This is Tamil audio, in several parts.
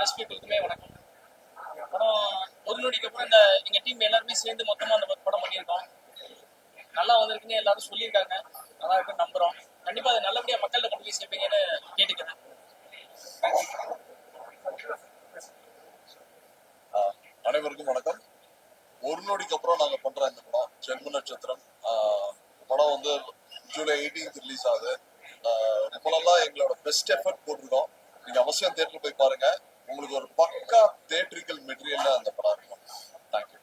ப்ரெஸ் பீப்புளுக்குமே வணக்கம். படம் ஒரு நொடிக்கு அப்புறம் இந்த எங்க டீம் எல்லாருமே சேர்ந்து மொத்தமா அந்த படம் பண்ணியிருக்கோம். நல்லா வந்திருக்குன்னு எல்லாரும் சொல்லியிருக்காங்க. நல்லா இருக்குன்னு நம்புறோம். கண்டிப்பா அதை நல்லபடியா மக்கள்கிட்ட கொண்டு போய் சேர்ப்பீங்கன்னு கேட்டுக்கிறேன். ஆஹ் அனைவருக்கும் வணக்கம். ஒரு நொடிக்கு அப்புறம் நாங்க பண்ற இந்த படம் ஜென்ம நட்சத்திரம். ஆஹ் படம் வந்து ஜூலை 18th ரிலீஸ் ஆகுது. ஆஹ் ரொம்ப எங்களோட பெஸ்ட் எஃபர்ட் போட்டிருக்கோம். நீங்க அவசியம் தேட்டர் போய் பாருங்க. உங்களுக்கு ஒரு பக்கா தேட்ரிக்கல் மெட்டீரியல்ல அந்த படம் இருக்கும். தேங்க்யூ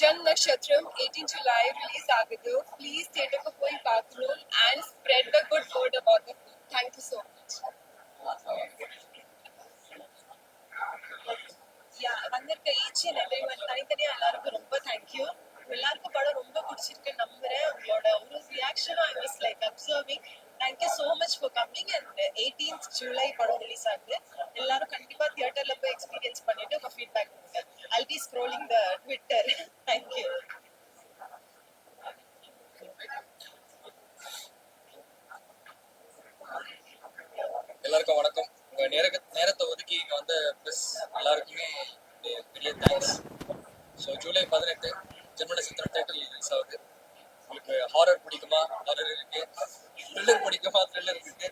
ஜன் நட்சத்திரம் எயிட்டீன் ஜூலை ரிலீஸ் ஆகுது. ப்ளீஸ் தேட்டருக்கு போய் பார்க்கணும் and spread the good word about the film thank you so much வந்திருக்க ஈச் அண்ட் எவ்ரி ஒன் தனித்தனியா எல்லாருக்கும் ரொம்ப தேங்க்யூ எல்லாருக்கும் படம் ரொம்ப பிடிச்சிருக்கு நம்புறேன். உங்களோட ஒரு ரியாக்ஷனும் I was like observing thank you so much for coming and eighteenth July படம் ரிலீஸ் ஆகுது. எல்லாரும் கண்டிப்பா தியேட்டர்ல போய் எக்ஸ்பீரியன்ஸ் பண்ணிட்டு உங்க ஃபீட்பேக் கொடுங்க. I'll be scrolling the Twitter thank you எல்லாருக்கும் வணக்கம். உங்க நேர நேரத்தை ஒதுக்கி இங்க வந்த ப்ரெஸ் எல்லாருக்குமே பெரிய- தேங்க்ஸ் ஸோ ஜூலை பதினெட்டு ஜெர்மனி சித்திரம் தேட்டர் ரிலீஸ் ஆகுது. உங்களுக்கு ஹாரர் பிடிக்குமா? ஹாரர் இருக்கு. த்ரில்லர் பிடிக்குமா? த்ரில்லர் இருக்கு.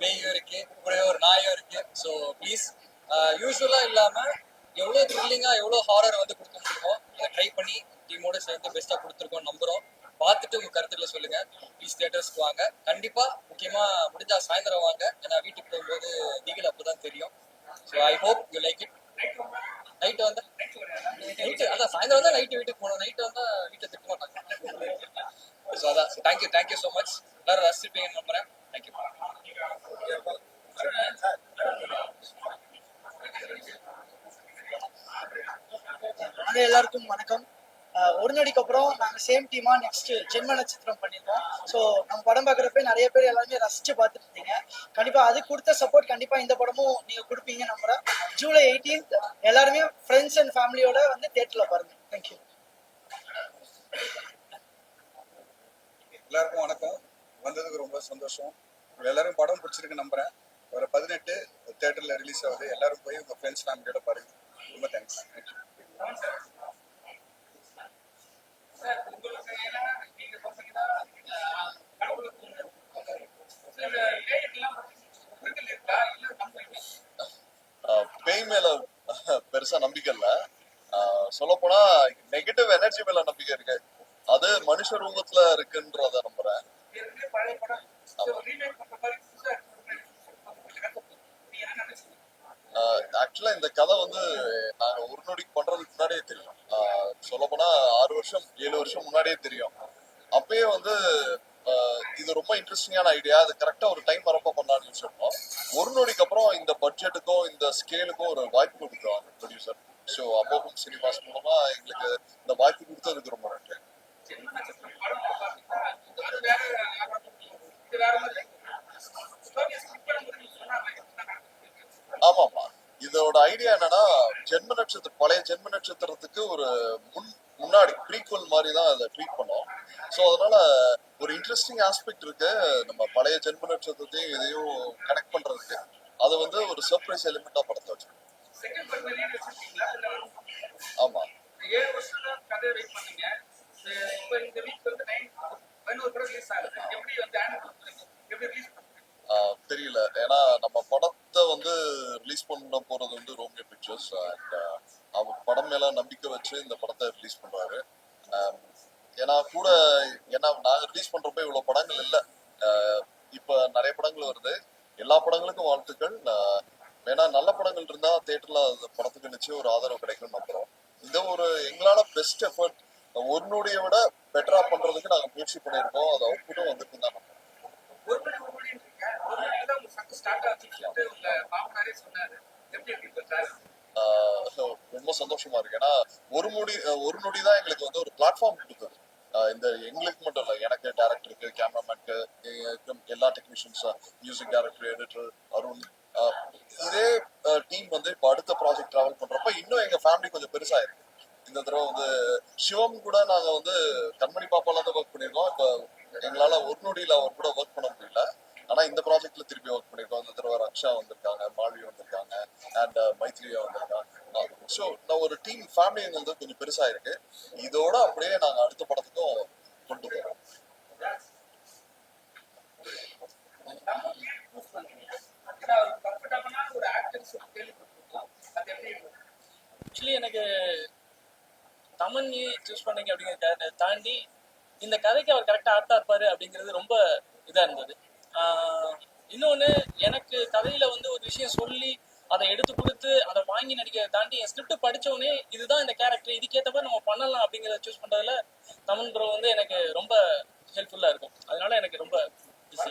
பேயும் இருக்கு. ஒரே ஒரு நாயும் இருக்கு. ஸோ ப்ளீஸ் யூஸ்வலாக இல்லாம எவ்வளோ த்ரில்லிங்காக எவ்வளோ ஹாரர் வந்து கொடுக்க முடியுமோ அதை ட்ரை பண்ணி டீமோட சேர்ந்து பெஸ்ட்டாக கொடுத்துருக்கோம் நம்புறோம். பார்த்துட்டு உங்க கருத்துல சொல்லுங்க. ப்ளீஸ் தியேட்டர்ஸ்க்கு வாங்க. கண்டிப்பா முக்கியமா முடிஞ்சா சாயந்தரம் வாங்க. ஏன்னா வீட்டுக்கு போகும்போது திகில் அப்பதான் தெரியும். So I hope you like it night வந்தா? நைட்டு அதான் சாயந்தரம் வந்தா நைட்டு வீட்டுக்கு போகணும். நைட்டு வந்தா வீட்டை திட்ட மாட்டாங்க ஸோ அதான் தேங்க்யூ தேங்க்யூ ஸோ மச் எல்லாரும் ரசிப்பீங்கன்னு நம்புறேன் தேங்க்யூ வாங்க எல்லாருக்கும் வணக்கம். ஒரு நொடிக்கு அப்புறம் நாங்க சேம் டீமா நெக்ஸ்ட் ஜென்ம நட்சத்திரம் பண்ணியிருக்கோம் ஸோ நம்ம படம் பார்க்குறப்ப நிறைய பேர் எல்லாருமே ரசிச்சு பார்த்துட்டு இருந்தீங்க. கண்டிப்பா அது கொடுத்த சப்போர்ட் கண்டிப்பா இந்த படமும் நீங்க கொடுப்பீங்க நம்புறேன். ஜூலை 18th எல்லாருமே ஃப்ரெண்ட்ஸ் அண்ட் ஃபேமிலியோட வந்து தேட்டர்ல பாருங்க. தேங்க்யூ எல்லாருக்கும் வணக்கம். வந்ததுக்கு ரொம்ப சந்தோஷம். எல்லாரும் படம் பிடிச்சிருக்கு நம்புறேன். ஒரு பதினெட்டு தேட்டர்ல ரிலீஸ் ஆகுது. எல்லாரும் போய் உங்க ஃப்ரெண்ட்ஸ் ஃபேமிலியோட பாருங்க. ரொம்ப தேங்க்ஸ் ஆஹ் பேய் மேல பெருசா நம்பிக்கை இல்ல. சொல்ல போனா நெகட்டிவ் எனர்ஜி மேல நம்பிக்கை இருக்கு. அது மனுஷ ரூபத்துல இருக்குன்றத நம்புறேன். ஆக்சுவலா இந்த கதை வந்து நாங்க ஒரு நொடிக்கு பண்றதுக்கு முன்னாடியே தெரியும். சொல்ல போனா ஆறு வருஷம் ஏழு வருஷம் முன்னாடியே தெரியும். அப்பயே வந்து இது ரொம்ப இன்ட்ரெஸ்டிங்கான ஐடியா அது கரெக்டா ஒரு டைம் வரப்ப பண்ணலாம்னு யோசிச்சிருந்தோம். ஒரு நொடிக்கு அப்புறம் இந்த பட்ஜெட்டுக்கும் இந்த ஸ்கேலுக்கும் ஒரு வாய்ப்பு கொடுக்குறோம் ப்ரொடியூசர் ஸோ அப்போவும் சினிமாஸ் மூலமா எங்களுக்கு இந்த வாய்ப்பு கொடுத்ததுக்கு ரொம்ப நன்றி ஆமாமா இதோட ஐடியா என்னன்னா ஜென்ம நட்சத்திரம் பழைய ஜென்ம நட்சத்திரத்துக்கு ஒரு முன் முன்னாடி ப்ரீக்வல் மாதிரி தான் அதை ட்ரீட் பண்ணோம். ஸோ அதனால ஒரு இன்ட்ரெஸ்டிங் ஆஸ்பெக்ட் இருக்கு. நம்ம பழைய ஜென்ம நட்சத்திரத்தையும் இதையும் கனெக்ட் பண்றதுக்கு. அது வந்து ஒரு சர்ப்ரைஸ் எலிமெண்டா படத்தை வச்சு ஆமா. படம் தெரியல. ஏன்னா நம்ம வந்து ரிலீஸ் பண்ண போறது வந்து ரோமியோ பிக்சர்ஸ் அண்ட் அவர் படம் மேல நம்பிக்கை வச்சு இந்த படத்தை ரிலீஸ் பண்றாரு. ஏன்னா கூட ஏன்னா நாங்க ரிலீஸ் பண்றப்ப இவ்வளவு படங்கள் இல்ல. இப்போ இப்ப நிறைய படங்கள் வருது. எல்லா படங்களுக்கும் வாழ்த்துக்கள். வேணா நல்ல படங்கள் இருந்தா தேட்டர்ல அந்த படத்துக்கு நிச்சயம் ஒரு ஆதரவு கிடைக்கும் நம்புறோம். இந்த ஒரு எங்களால பெஸ்ட் எஃபர்ட் ஒரு நொடியை விட பெட்டரா பண்றதுக்கு நாங்க முயற்சி பண்ணியிருக்கோம். அது அவுட்புட்டும் வந்துட்டு தான் ரொம்ப சந்தோஷமா இருக்கு. ஏன்னா ஒரு நொடி ஒரு நொடி தான் எங்களுக்கு வந்து ஒரு பிளாட்ஃபார்ம் கொடுத்தது. இந்த எங்களுக்கு மட்டும் இல்லை எனக்கு டேரக்டருக்கு கேமராமேனுக்கு எல்லா technicians music director editor Arun இதே டீம் வந்து இப்போ அடுத்த ப்ராஜெக்ட் ட்ராவல் பண்றப்ப இன்னும் எங்க ஃபேமிலி கொஞ்சம் பெருசா இருக்கு இந்த தடவை வந்து சிவம் கூட நாங்க வந்து கண்மணி பாப்பால தான் ஒர்க் பண்ணியிருக்கோம். இப்போ எங்களால ஒரு நொடியில அவர் கூட ஒர்க் பண்ண முடியல ஆனா இந்த ப்ராஜெக்ட்ல திருப்பி ஒர்க் பண்ணிருக்கோம். அந்த தடவை ரக்ஷா வந்திருக்காங்க மால்வி வந்திருக்காங்க அண்ட் uh, மைத்ரியா வந்திருக்காங்க. ஸோ நான் ஒரு டீம் ஃபேமிலிங்கிறது கொஞ்சம் பெருசா இருக்கு. இதோட அப்படியே நாங்க அடுத்த படத்துக்கும் கொண்டு போறோம். ஆக்சுவலி எனக்கு தமன் சூஸ் பண்ணீங்க அப்படிங்கிறத தாண்டி இந்த கதைக்கு அவர் கரெக்டாக ஆப்டா இருப்பாரு அப்படிங்கிறது ரொம்ப இதாக இருந்தது. ஆஹ் இன்னொன்னு எனக்கு கதையில வந்து ஒரு விஷயம் சொல்லி அதை எடுத்து கொடுத்து அதை வாங்கி நடிக்கிறத தாண்டி என் ஸ்கிரிப்ட் படிச்ச உடனே இதுதான் இந்த கேரக்டர் இதுக்கேற்ற மாதிரி நம்ம பண்ணலாம் அப்படிங்கிறத சூஸ் பண்றதுல தமன் ப்ரோ வந்து எனக்கு ரொம்ப ஹெல்ப்ஃபுல்லா இருக்கும். அதனால எனக்கு ரொம்ப busy.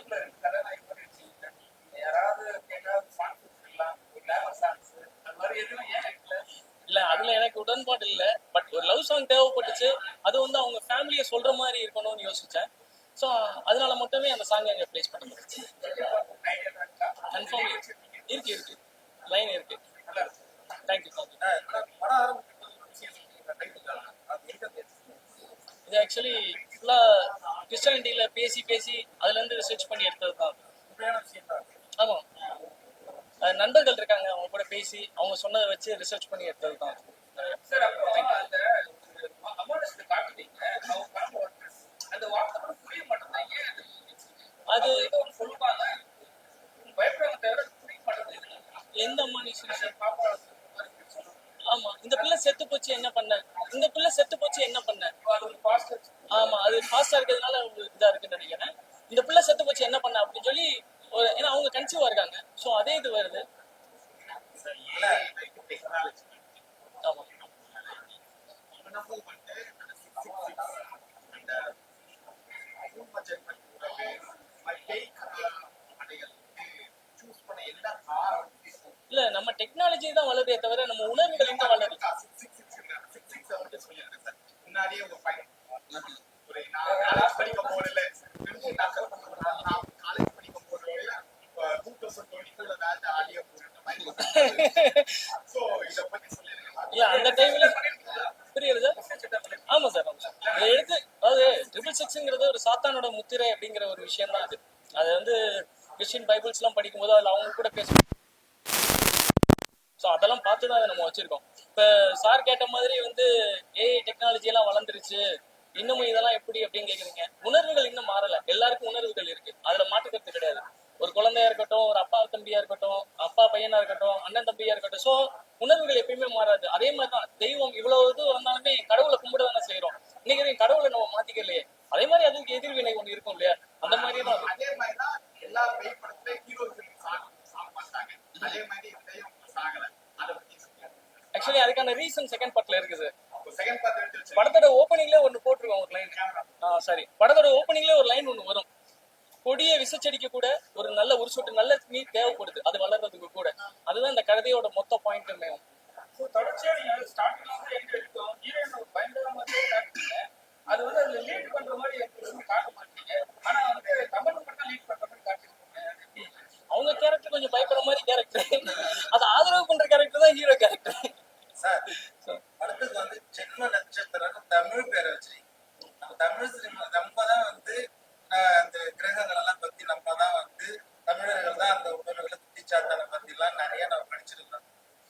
இல்ல அதுல எனக்கு உடன்பாடு இல்ல. பட் ஒரு லவ் சாங் தேவைப்பட்டுச்சு. அது வந்து அவங்க ஃபேமிலியை சொல்ற மாதிரி இருக்கணும்னு யோசிச்சேன். ஸோ அதனால மட்டுமே அந்த சாங் அங்கே ப்ளேஸ் பண்ண முடிச்சு கன்ஃபார்ம் இருக்கு இருக்கு லைன் இருக்கு தேங்க்யூ தேங்க்யூ இது ஆக்சுவலி ஃபுல்லா கிறிஸ்டானிட்டியில பேசி பேசி அதுல இருந்து ரிசர்ச் பண்ணி எடுத்தது தான் ஆமா நண்பர்கள் இருக்காங்க அவங்க கூட பேசி அவங்க சொன்னதை வச்சு ரிசர்ச் பண்ணி எடுத்தது தான் அது எந்த அம்மா ஆமா இந்த பிள்ளை செத்து போச்சு என்ன பண்ண? இந்த பிள்ளை செத்து போச்சு என்ன பண்ண? ஆமா அது ஃபாஸ்டா இருக்கிறதுனால இதா இருக்குன்னு நினைக்கிறேன். இந்த பிள்ளை செத்து போச்சு என்ன பண்ண? அப்படின்னு சொல்லி ஒரு ஏன்னா அவங்க கன்சியூவா இருக்காங்க. சோ அதே இது வருது. ஆமா. இல்ல நம்ம டெக்னாலஜி தான் வளருதே தவிர நம்ம உணர்வுகள் எங்க வளருது? முன்னாடியே உங்க பையன் காலேஜ் படிக்க போறதுல காலேஜ் படிக்க போறதுல டூ தௌசண்ட் டுவெண்ட்டி வேலை ஆடியோ இல்ல அந்த டைம்ல புரியுது ஆமா சார் ஆமா சார். எடுத்து அதாவது ட்ரிபிள் ஒரு சாத்தானோட முத்திரை அப்படிங்கிற ஒரு விஷயம் தான் அது. அது வந்து கிறிஸ்டின் பைபிள்ஸ் எல்லாம் படிக்கும்போது அதில் அவங்க கூட பேசும் ஸோ அதெல்லாம் பார்த்து தான் அதை நம்ம வச்சிருக்கோம். இப்போ சார் கேட்ட மாதிரி வந்து ஏஐ டெக்னாலஜி எல்லாம் வளர்ந்துருச்சு. இன்னமும் இதெல்லாம் எப்படி அப்படின்னு கேட்குறீங்க உணர்வுகள் இன்னும் மாறல. எல்லாருக்கும் உணர்வுகள் இருக்கு. அதுல மாற்றுக்கிறது கிடையாது. ஒரு குழந்தையா இருக்கட்டும் ஒரு அப்பா தம்பியா இருக்கட்டும் அப்பா பையனா இருக்கட்டும் அண்ணன் தம்பியா இருக்கட்டும். ஸோ உணர்வுகள் எப்பயுமே மாறாது அதே மாதிரி தான் தெய்வம் இவ்வளவு இது வந்தாலுமே கடவுளை கும்பிட தானே செய்யறோம் இன்னைக்கு வரைக்கும் கடவுளை நம்ம மாத்திக்கலையே அதே மாதிரி அதுக்கு எதிர்வினை ஒண்ணு இருக்கும் இல்லையா அந்த மாதிரி தான் அது. அதே மாதிரி தான் எல்லா பேய் படத்துல ஹீரோக்கள் சாக சாக மாட்டாங்க அதே மாதிரி இதையும் சாகல அதை பத்தி ஆக்சுவலி அதுக்கான ரீசன் செகண்ட் பார்ட்ல இருக்குது செகண்ட் படத்தோட ஓப்பனிங்ல ஒன்னு போட்டிருக்கோம் ஒரு லைன் சாரி சரி படத்தோட ஓப்பனிங்ல ஒரு லைன் ஒன்னு வரும். கொடிய விசச்சடிக்க கூட ஒரு நல்ல ஒரு சொட்டு நல்ல நீர் தேவைப்படுது. அது வளர்றதுக்கு கூட. அதுதான் இந்த கதையோட மொத்த பாயிண்ட் தமிழ் பேரை வச்சு. நம்ம தமிழ் சினிமா நம்ம தான் வந்து அந்த கிரகங்கள் எல்லாம் பத்தி நம்ம தான் வந்து தமிழர்கள் தான் அந்த உணர்வுகளை குட்டிச்சாத்தான பத்தி எல்லாம் நிறைய நம்ம படிச்சிருக்கோம்.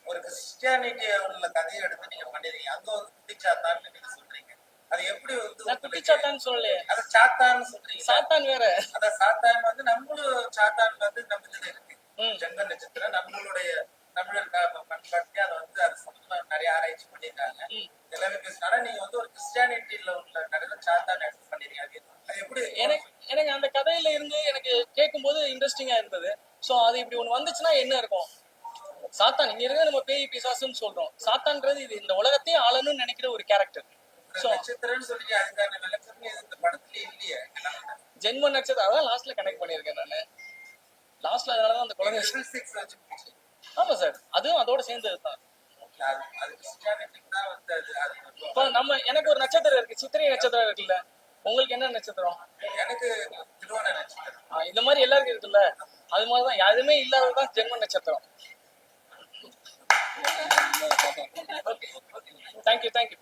ஒரு கிறிஸ்டியானிட்டி உள்ள கதையை எடுத்து நீங்க பண்ணிருக்கீங்க. அங்க வந்து குட்டிச்சாத்தான்னு நீங்க சொல்றீங்க. அது எப்படி வந்து குட்டிச்சாத்தான்னு சொல்லலையே. அதை சாத்தான்னு சொல்றீங்க சாத்தான் வேற. அத சாத்தான் வந்து நம்மளும் சாத்தான் வந்து நம்ம இதுல இருக்கு. ஜென்ம நட்சத்திரம் நம்மளுடைய தமிழர் க- பண்பாட்டு அதை வந்து அது சம்பந்தமா நிறைய ஆராய்ச்சி பண்ணியிருக்காங்க ம். எல்லாமே பேசினால நீங்க வந்து ஒரு கிறிஸ்டியானிட்டியில உள்ள பண்ணிருக்கீங்க. அது- அது எப்படி எனக்கு எனக்கு அந்த கதையில இருந்து எனக்கு கேட்கும்போது இன்ட்ரெஸ்டிங்கா இருந்தது. சோ அது இப்படி ஒண்ணு வந்துச்சுன்னா என்ன இருக்கும்? சாத்தான் இங்க இருக்க நம்ம பேய் பிசாசுன்னு சொல்றோம். சாத்தான்ன்றது இது இந்த உலகத்தையே ஆளணும்னு நினைக்கிற ஒரு கேரக்டர் நட்சத்திரம்னு சொல்லி அதுக்கான விளக்கமே இந்த படத்துலயே இல்லையே. ஜென்ம நட்சத்திரம் அதான் லாஸ்ட்ல கனெக்ட் பண்ணியிருக்கேன் நானு. லாஸ்ட்ல அதனாலதான் அந்த குழந்தை. ஆமா சார் அதுவும் அதோட சேர்ந்தது தான் இப்போ நம்ம எனக்கு ஒரு நட்சத்திரம் இருக்கு. சித்திரை நட்சத்திரம் இருக்குல்ல. உங்களுக்கு என்ன நட்சத்திரம்? எனக்கு இந்த மாதிரி எல்லாருக்கும் இருக்குல்ல. அது மாதிரிதான் எதுவுமே இல்லாததுதான் ஜென்ம நட்சத்திரம். Thank you thank you